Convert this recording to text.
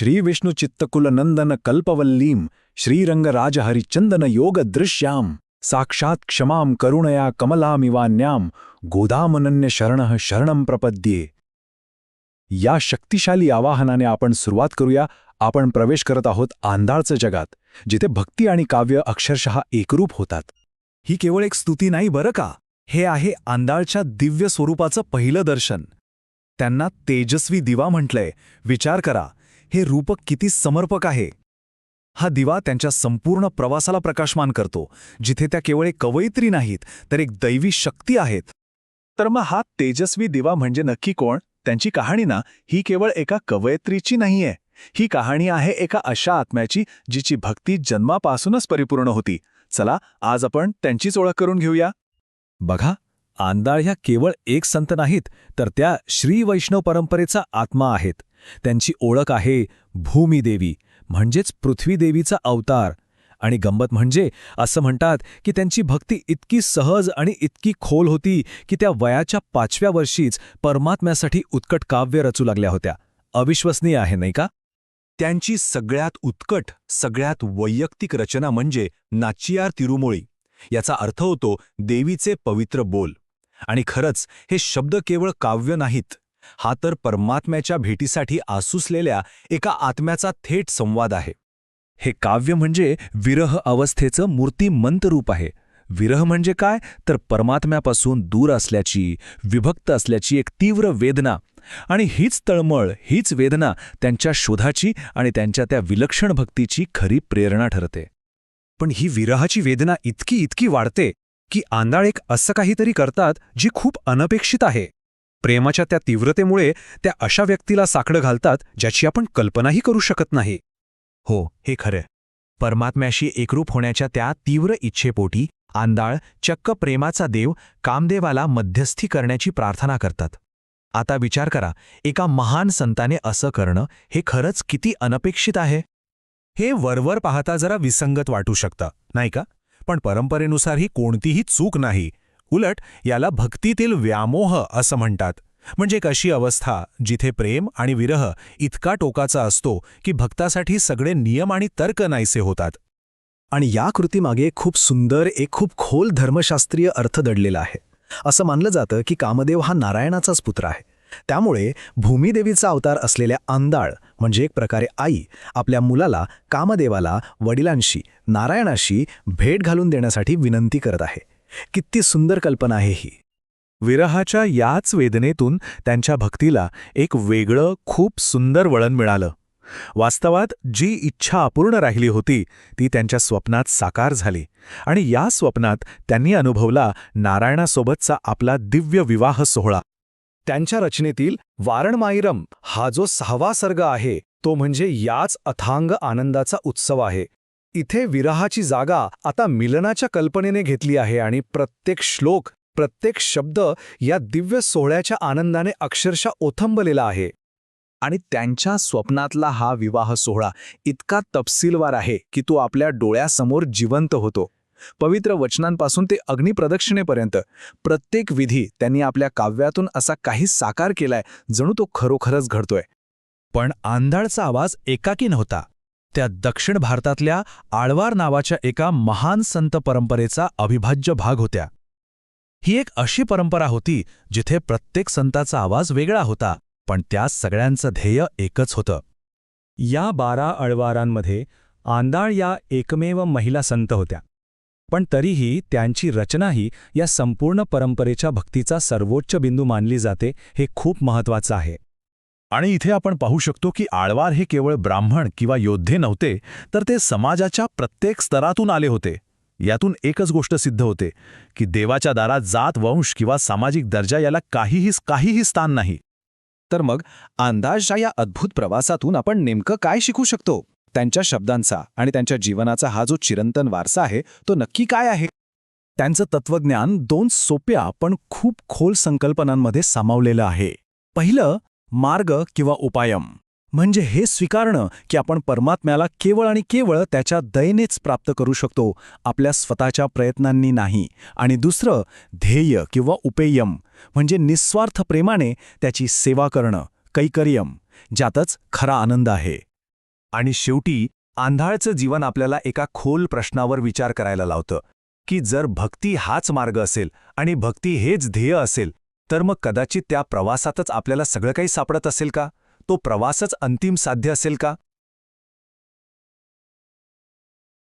श्रीविष्णुचित्तकुलनन्दन कल्पवल्लीं श्रीरङ्गराजहरिचन्दन योगदृश्यां साक्षात् क्षमां करुणया कमलामिवान्यां गोदामनन्य शरणः शरणं प्रपद्ये। या शक्तिशाली आवाहनाने आपण सुरुवात करूया आपण प्रवेश करत आहोत आंधाळचं जगात जिथे भक्ती आणि काव्य अक्षरशः एकरूप होतात. ही केवळ एक स्तुती नाही बरं का? हे आहे आंदाळच्या दिव्य स्वरूपाचं पहिलं दर्शन. त्यांना तेजस्वी दिवा म्हटलंय विचार करा. हे रूपक किती समर्पक आहे. हा दिवा त्यांच्या संपूर्ण प्रवासाला प्रकाशमान करतो जिथे त्या केवळ एक कवयित्री नाहीत तर एक दैवी शक्ती आहेत. तर मग हा तेजस्वी दिवा म्हणजे नक्की कोण? त्यांची कहाणी ना ही केवळ एका कवयित्रीची नाहीये. ही कहाणी आहे एका अशा आत्म्याची जिची भक्ती जन्मापासूनच परिपूर्ण होती. चला आज आपण त्यांचीच ओळख करून घेऊया. बघा आंदाळ ह्या केवळ एक संत नाहीत तर त्या श्री वैष्णव परंपरेचा आत्मा आहेत. त्यांची ओळख आहे भूमिदेवी म्हणजेच पृथ्वीदेवीचा अवतार. आणि गंमत म्हणजे असं म्हणतात की त्यांची भक्ती इतकी सहज आणि इतकी खोल होती की त्या वयाच्या पाचव्या वर्षीच परमात्म्यासाठी उत्कट काव्य रचू लागल्या होत्या. अविश्वसनीय आहे नाही का? त्यांची सगळ्यात उत्कट सगळ्यात वैयक्तिक रचना म्हणजे नाचियार तिरुमोळी. याचा अर्थ होतो देवीचे पवित्र बोल. आणि खरंच हे शब्द केवळ काव्य नाहीत. हा तर परमात्म्याच्या भेटीसाठी आसुसलेल्या एका आत्म्याचा थेट संवाद आहे. हे काव्य म्हणजे विरह अवस्थेचं मूर्तिमंत रूप आहे. विरह म्हणजे काय? तर परमात्म्यापासून दूर असल्याची विभक्त असल्याची एक तीव्र वेदना. आणि हीच तळमळ हीच वेदना त्यांच्या शोधाची आणि त्यांच्या त्या विलक्षण भक्तीची खरी प्रेरणा ठरते. पण ही विरहाची वेदना इतकी इतकी वाढते की आंदाळ एक असं काहीतरी करतात जी खूप अनपेक्षित आहे. प्रेमाच्या त्या तीव्रतेमुळे त्या अशा व्यक्तीला साकडं घालतात ज्याची आपण कल्पनाही करू शकत नाही. हो हे खरं. परमात्म्याशी एकरूप होण्याच्या त्या तीव्र इच्छेपोटी आंदाळ चक्क प्रेमाचा देव कामदेवाला मध्यस्थी करण्याची प्रार्थना करतात. आता विचार करा एका महान संताने असं करणं हे खरंच किती अनपेक्षित आहे? हे वरवर पाहता जरा विसंगत वाटू शकतं नाही का? पण परंपरेनुसार ही कोणतीही चूक नाही. उलट याला भक्तीतील व्यामोह असं म्हणतात. म्हणजे एक अशी अवस्था जिथे प्रेम आणि विरह इतका टोकाचा असतो की भक्तासाठी सगळे नियम आणि तर्क नाहीसे होतात. आणि या कृतीमागे खूप सुंदर एक खूप खोल धर्मशास्त्रीय अर्थ दडलेला आहे. असं मानलं जातं की कामदेव हा नारायणाचाच पुत्र आहे. त्यामुळे भूमिदेवीचा अवतार असलेल्या अंदाळ म्हणजे एक प्रकारे आई आपल्या मुलाला कामदेवाला वडिलांशी नारायणाशी भेट घालून देण्यासाठी विनंती करत आहे. किती सुंदर कल्पना आहे ही. विरहाच्या याच वेदनेतून त्यांच्या भक्तीला एक वेगळं खूप सुंदर वळण मिळालं. वास्तवात जी इच्छा अपूर्ण राहिली होती ती त्यांच्या स्वप्नात साकार झाली आणि या स्वप्नात त्यांनी अनुभवला नारायणासोबतचा आपला दिव्य विवाह सोहळा. त्यांच्या रचनेतील वारणमाईरम हा जो सहावा सर्ग आहे तो म्हणजे याच अथांग आनंदाचा उत्सव आहे. इथे विरहाची जागा आता मिलनाच्या कल्पनेने घेतली आहे आणि प्रत्येक श्लोक प्रत्येक शब्द या दिव्य सोहळ्याच्या आनंदाने अक्षरशः ओथंबलेला आहे. आणि त्यांच्या स्वप्नातला हा विवाह सोहळा इतका तपशीलवार आहे की तो आपल्या डोळ्यासमोर जिवंत होतो. पवित्र वचनांपासून ते अग्निप्रदक्षिणेपर्यंत. प्रत्येक विधी त्यांनी आपल्या काव्यातून असा काही साकार केलाय जणू तो खरोखरच घडतोय. पण आंधाळचा आवाज एकाकी नव्हता. त्या दक्षिण भारतातल्या आळवार नावाच्या एका महान संत परंपरेचा अविभाज्य भाग होत्या. ही एक अशी परंपरा होती जिथे प्रत्येक संताचा आवाज वेगळा होता पण त्या सगळ्यांचं ध्येय एकच होतं. या बारा अळवारांमध्ये आंदाळ या एकमेव महिला संत होत्या. पण तरीही त्यांची रचनाही या संपूर्ण परंपरेच्या भक्तीचा सर्वोच्च बिंदू मानली जाते हे खूप महत्वाचं आहे. आणि इथे आपण पाहू शकतो की आळवार हे केवळ ब्राह्मण किंवा योद्धे नव्हते तर ते समाजाच्या प्रत्येक स्तरातून आले होते. यातून एकच गोष्ट सिद्ध होते की देवाच्या दारात जात वंश किंवा सामाजिक दर्जा याला काहीही काहीही स्थान नाही. तर मग अंदाजच्या या अद्भुत प्रवासातून आपण नेमकं काय शिकू शकतो? त्यांच्या शब्दांचा आणि त्यांच्या जीवनाचा हा जो चिरंतन वारसा आहे तो नक्की काय आहे? त्यांचं तत्वज्ञान दोन सोप्या पण खूप खोल संकल्पनांमध्ये सामावलेलं आहे. पहिलं मार्ग किंवा उपायम. म्हणजे हे स्वीकारणं की आपण परमात्म्याला केवळ आणि केवळ त्याच्या दयेनेच प्राप्त करू शकतो आपल्या स्वतःच्या प्रयत्नांनी नाही. आणि दुसरं ध्येय किंवा उपेयम. म्हणजे निस्वार्थ प्रेमाने त्याची सेवा करणं कैकर्यम ज्यातच खरा आनंद आहे. आणि शेवटी आंधळचं जीवन आपल्याला एका खोल प्रश्नावर विचार करायला लावतं की जर भक्ती हाच मार्ग असेल आणि भक्ती हेच ध्येय असेल तर मग कदाचित त्या प्रवासातच आपल्याला सगळं काही सापडत असेल का? तो प्रवासच अंतिम साध्य असेल का?